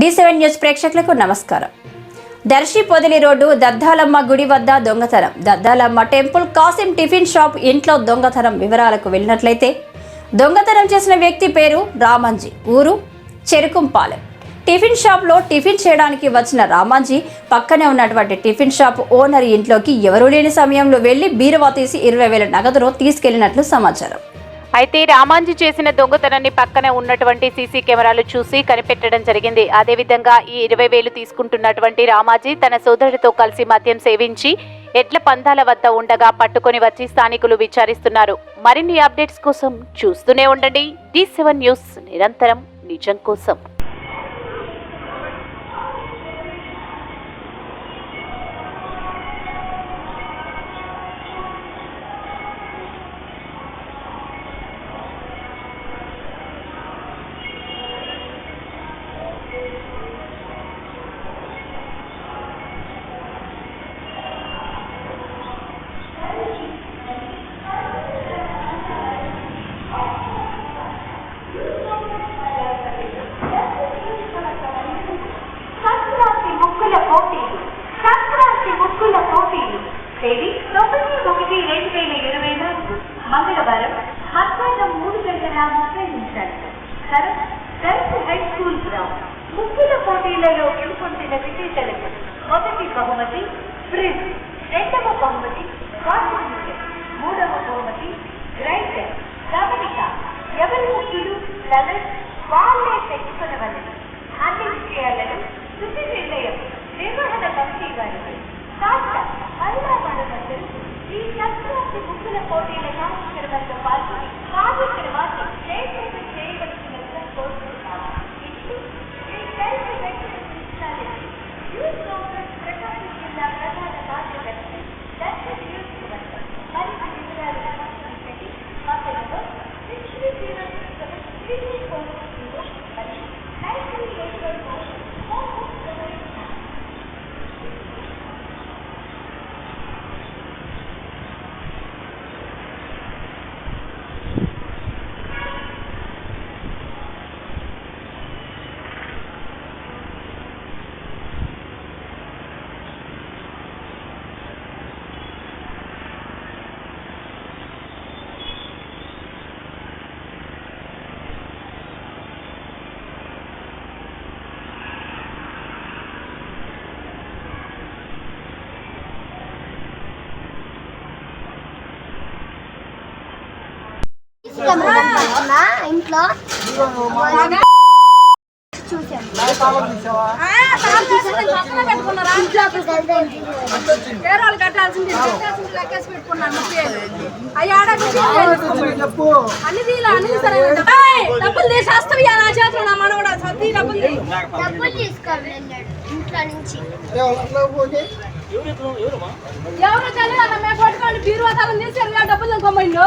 D seven news ప్రేక్షకులకు నమస్కారం. Darsi Podili road దద్దాలమ్మ గుడి వద్ద దొంగతనం. Daddalamma temple Kasim tiffin shop ఇంట్లో దొంగతనం వివరాలకు వెళ్ళినట్లయితే దొంగతనం చేసిన వ్యక్తి పేరు రామంజీ. ఊరు చెరుకుంపాలెం. టిఫిన్ షాప్లో టిఫిన్ చేయడానికి వచ్చిన రామాంజీ పక్కనే ఉన్నటువంటి టిఫిన్ షాప్ ఓనర్ ఇంట్లోకి ఎవరూ లేని సమయంలో వెళ్ళి బీరువా తీసి ఇరవై వేల నగదును తీసుకెళ్ళినట్లు సమాచారం. అయితే రామాంజీ చేసిన దొంగతనాన్ని పక్కన ఉన్నటువంటి సీసీ కెమెరాలు చూసి కనిపెట్టడం జరిగింది. అదేవిధంగా ఈ ఇరవై వేలు తీసుకుంటున్నటువంటి రామాజీ తన సోదరుడితో కలిసి మద్యం సేవించి ఎడ్ల పందాల వద్ద ఉండగా పట్టుకొని వచ్చి స్థానికులు విచారిస్తున్నారు. మరిన్ని అప్డేట్స్ కోసం చూస్తూనే ఉండండి. డి సెవెన్ న్యూస్ నిరంతరం నిజం కోసం. తేదీ తొమ్మిది ఒకటి రెండు వేల ఇరవై నాలుగు. మంగళవారం మధ్యాహ్నం మూడు గంటల ముప్పై నిమిషాలకు స్థలం గర్ల్స్ హై స్కూల్ గ్రౌండ్. ముఖ్యుల పోటీలలో గెలుపొందిన విజేతలకు మొదటి బహుమతి ఫ్రిజ్ రెండవ బహుమతి that the party ఇంట్లో? పేరోళ్ళు కట్టాల్సింది కట్టాల్సింది లెక్కేసి పెట్టుకున్నాను అన్ని తీలా అన్ని సరే ఏయ్, డబ్బులు తీసి వస్తావి నా చేతిలో నా మనవడ సర్ది డబ్బులు తీ. డబ్బులు తీసుకొని వెళ్ళాడు ఇంట్లో నుంచి. ఎవరు తెలియదు అన్న మేము పట్టుకోండి బీరువా తాళం తీసి ఆ డబ్బులు కొమ్మైండు